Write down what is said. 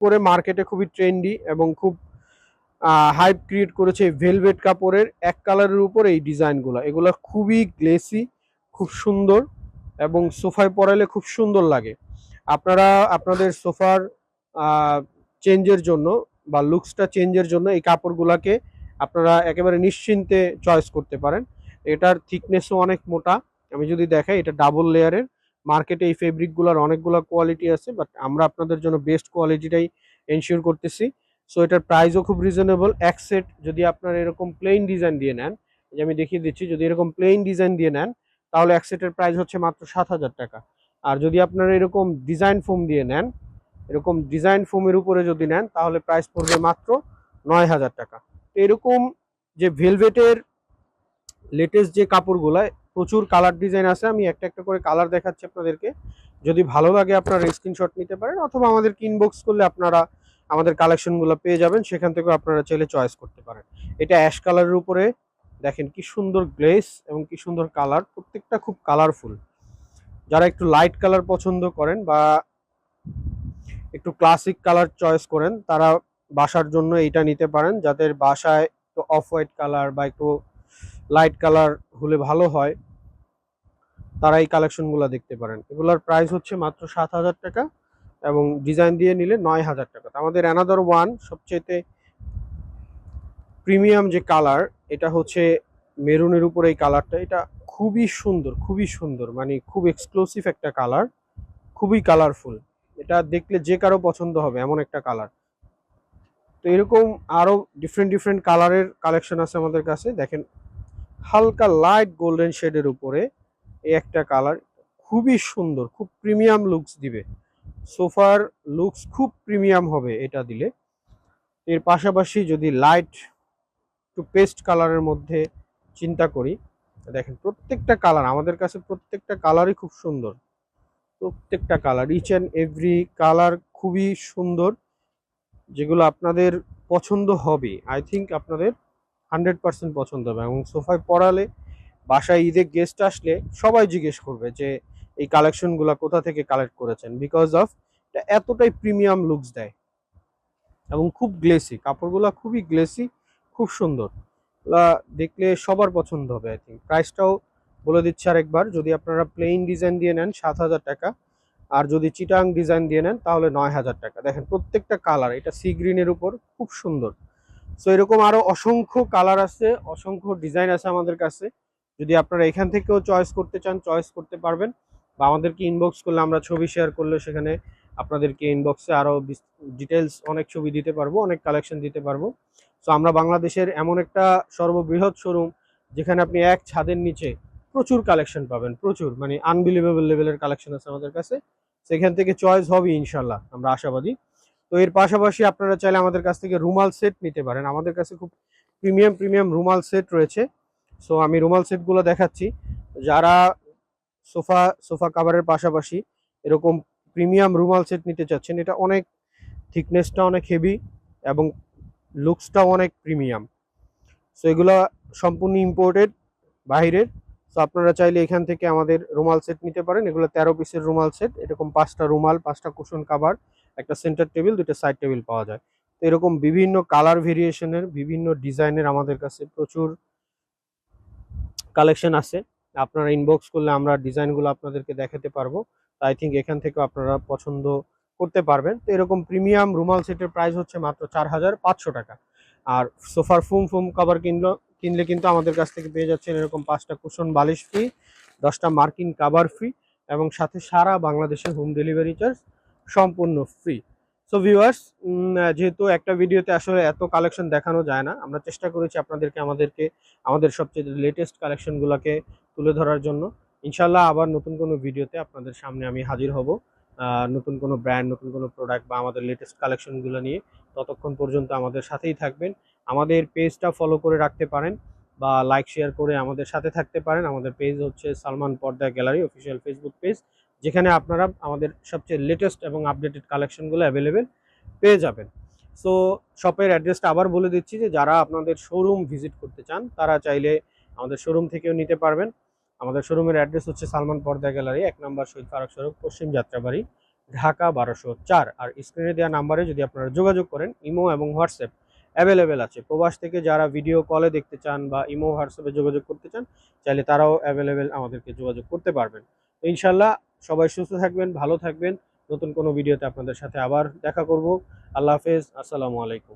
করে মার্কেটে খুবই ট্রেন্ডি এবং খুব হাইপ ক্রিয়েট করেছে ভেলভেট কাপড়ের এক কালারের উপর এই ডিজাইনগুলো এগুলো খুবই গ্লেসি খুব সুন্দর এবং সোফায় পরালে খুব সুন্দর লাগে। আপনারা, আপনাদের সোফার চেঞ্জের জন্য বা লুকসটা চেঞ্জের জন্য এই কাপড়গুলোকে আপনারা একেবারে নিশ্চিন্তে চয়েস করতে পারেন। এটার থিকনেসও অনেক মোটা। আমি যদি দেখাই, এটা ডাবল লেয়ারের মার্কেটে এই ফেব্রিকগুলোর অনেকগুলো কোয়ালিটি আছে বাট আমরা আপনাদের জন্য বেস্ট কোয়ালিটিটাই এনশিওর করতেছি। সো এটার প্রাইসও খুব রিজনেবল এক সেট যদি আপনার এরকম প্লেন ডিজাইন দিয়ে নেন যে আমি দেখিয়ে দিচ্ছি, যদি এরকম প্লেন ডিজাইন দিয়ে নেন, তাহলে এক সেটের প্রাইস হচ্ছে মাত্র সাত হাজার টাকা। আর যদি আপনারা এরকম ডিজাইন ফোম দিয়ে নেন, এরকম ডিজাইন ফোমের উপরে যদি নেন, তাহলে প্রাইস পড়বে মাত্র নয় হাজার টাকা। এরকম যে ভেলভেটের লেটেস্ট যে কাপড়গুলো প্রচুর কালার ডিজাইন আছে। আমি একটা একটা করে কালার দেখাচ্ছি আপনাদেরকে। যদি ভালো লাগে আপনারা স্ক্রিনশট নিতে পারেন, অথবা আমাদের ইনবক্স করলে আপনারা আমাদের কালেকশনগুলো পেয়ে যাবেন। সেখান থেকেও আপনারা চাইলে চয়েস করতে পারেন। এটা অ্যাশ কালারের উপরে। দেখেন কি সুন্দর গ্লেস এবং কি সুন্দর কালার প্রত্যেকটা খুব কালারফুল যারা একটু লাইট কালার পছন্দ করেন বা একটু ক্লাসিক কালার চয়েস করেন, তারা বাসার জন্য এইটা নিতে পারেন। যাদের বাসায় একটু অফ হোয়াইট কালার বা একটু লাইট কালার হলে ভালো হয়। তারা এই কালেকশনগুলো দেখতে পারেন। এগুলোর প্রাইস হচ্ছে মাত্র সাত হাজার টাকা এবং ডিজাইন দিয়ে নিলে নয় হাজার টাকা। আমাদের অ্যানাদার ওয়ান সবচেয়েতে প্রিমিয়াম যে কালার এটা হচ্ছে মেরুনের উপর এই কালারটা এটা খুবই সুন্দর খুবই সুন্দর। মানে খুব এক্সক্লুসিভ একটা কালার খুবই কালারফুল এটা দেখলে যে কারও পছন্দ হবে এমন একটা কালার তো এরকম আরও ডিফারেন্ট ডিফারেন্ট কালারের কালেকশন আছে আমাদের কাছে। দেখেন, হালকা লাইট গোল্ডেন শেডের উপরে এই একটা কালার খুবই সুন্দর, খুব প্রিমিয়াম লুকস দিবে। সোফার লুকস খুব প্রিমিয়াম হবে এটা দিলে। এর পাশাপাশি যদি লাইট একটু পেস্ট কালারের মধ্যে চিন্তা করি, দেখেন প্রত্যেকটা কালার আমাদের কাছে প্রত্যেকটা কালারই খুব সুন্দর। প্রত্যেকটা colour each and every colour খুবই সুন্দর। যেগুলো আপনাদের পছন্দ হবে আই থিঙ্ক আপনাদের হান্ড্রেড পার্সেন্ট পছন্দ হবে এবং সোফায় পড়ালে, বাসায় ঈদে গেস্ট আসলে সবাই জিজ্ঞেস করবে যে এই কালেকশনগুলো কোথা থেকে কালেক্ট করেছেন বিকজ অফ এটা এতটাই প্রিমিয়াম লুকস দেয়। এবং খুব গ্লেসি কাপড়গুলো খুবই গ্লেসি খুব সুন্দর। দেখলে সবার পছন্দ হবে আই থিঙ্ক প্রাইসটাও বলে দিচ্ছি আরেকবার, যদি আপনারা প্লেন ডিজাইন দিয়ে নেন, সাত হাজার টাকা। আর যদি চিটাং ডিজাইন দিয়ে নেন, তাহলে নয় হাজার টাকা। দেখেন, প্রত্যেকটা কালার, এটা সি গ্রিনের উপর, খুব সুন্দর। সো এরকম আরও অসংখ্য কালার আছে, অসংখ্য ডিজাইন আছে আমাদের কাছে। যদি আপনারা এখান থেকেও চয়েস করতে চান, চয়েস করতে পারবেন। বা আমাদেরকে ইনবক্স করলে, আমরা ছবি শেয়ার করলে সেখানে আপনাদেরকে ইনবক্সে আরও ডিটেলস অনেক ছবি দিতে পারব, অনেক কালেকশন দিতে পারব। সো আমরা বাংলাদেশের এমন একটা সর্ববৃহৎ শোরুম যেখানে আপনি এক ছাদের নিচে প্রচুর কালেকশন পাবেন, প্রচুর মানে আনবিলিভেবল লেভেলের কালেকশন আছে আমাদের কাছে। সেখান থেকে চয়েস হবে ইনশাল্লাহ আমরা আশাবাদী। তো এর পাশাপাশি আপনারা চাইলে আমাদের কাছ থেকে রুমাল সেট নিতে পারেন। আমাদের কাছে খুব প্রিমিয়াম প্রিমিয়াম রুমাল সেট রয়েছে। সো আমি রুমাল সেটগুলো দেখাচ্ছি। যারা সোফা সোফা কাভারের পাশাপাশি এরকম প্রিমিয়াম রুমাল সেট নিতে চাচ্ছেন, এটা অনেক থিকনেসটা অনেক হেভি এবং লুকসটাও অনেক প্রিমিয়াম সো এগুলো সম্পূর্ণ ইম্পোর্টেড বাইরের। সো আপনারা চাইলে এখান থেকে আমাদের রুমাল সেট নিতে পারেন। এগুলো তেরো পিসের রুমাল সেট এরকম পাঁচটা রুমাল, পাঁচটা কুশন কাভার একটা সেন্টার টেবিল দুটো সাইড টেবিল পাওয়া যায়। তো এরকম বিভিন্ন কালার ভেরিয়েশনের বিভিন্ন ডিজাইনের আমাদের কাছে প্রচুর কালেকশন আছে। আপনারা ইনবক্স করলে আমরা ডিজাইনগুলো আপনাদেরকে দেখাতে পারব। তো আই থিঙ্ক এখান থেকেও আপনারা পছন্দ করতে পারবেন। তো এরকম প্রিমিয়াম রুমাল সেটের প্রাইস হচ্ছে মাত্র চার হাজার পাঁচশো টাকা। আর সোফার ফুম ফুম কভার কিনলো কিনলে কিন্তু আমাদের কাছ থেকে পেয়ে যাচ্ছেন এরকম পাঁচটা কুশন বালিশ ফ্রি, দশটা মার্কিন কাভার ফ্রি এবং সাথে সারা বাংলাদেশের হোম ডেলিভারি চার্জ সম্পূর্ণ ফ্রি সো ভিউয়ার্স যেহেতু একটা ভিডিওতে আসলে এত কালেকশন দেখানো যায় না, আমরা চেষ্টা করেছি আপনাদেরকে, আমাদেরকে, আমাদের সবচেয়ে লেটেস্ট কালেকশনগুলোকে তুলে ধরার জন্য। ইনশাল্লাহ আবার নতুন কোনো ভিডিওতে আপনাদের সামনে আমি হাজির হব। নতুন কোনো ব্র্যান্ড নতুন কোনো প্রোডাক্ট বা আমাদের লেটেস্ট কালেকশনগুলো নিয়ে ততক্ষণ পর্যন্ত আমাদের সাথেই থাকবেন। আমাদের পেজটা ফলো করে রাখতে পারেন বা লাইক শেয়ার করে আমাদের সাথে থাকতে পারেন। আমাদের পেজ হচ্ছে সালমান পর্দা গ্যালারি অফিসিয়াল ফেসবুক পেজ যেখানে আপনারা আমাদের সবচেয়ে লেটেস্ট এবং আপডেটেড কালেকশনগুলো অ্যাভেলেবেল পেয়ে যাবেন। সো শপের অ্যাড্রেসটা আবার বলে দিচ্ছি যে, যারা আপনাদের শোরুম ভিজিট করতে চান, তারা চাইলে আমাদের শোরুম থেকেও নিতে পারবেন। আমাদের শোরুমের অ্যাড্রেস হচ্ছে সালমান পর্দা গ্যালারি এক নম্বর শহীদ ফারাক সড়ক পশ্চিম যাত্রাবাড়ি, ঢাকা বারোশো চার। আর স্ক্রিনে দেওয়া নাম্বারে যদি আপনারা যোগাযোগ করেন, ইমো এবং হোয়াটসঅ্যাপ অ্যাভেলেবেল আছে। প্রবাস থেকে যারা ভিডিও কলে দেখতে চান বা ইমো হোয়াটসঅ্যাপে যোগাযোগ করতে চান, চাইলে তারাও অ্যাভেলেবেল আমাদেরকে যোগাযোগ করতে পারবেন। তো ইনশাল্লাহ সবাই সুস্থ থাকবেন, ভালো থাকবেন। নতুন কোনো ভিডিওতে আপনাদের সাথে আবার দেখা করব। আল্লাহ হাফেজ, আসসালামু আলাইকুম।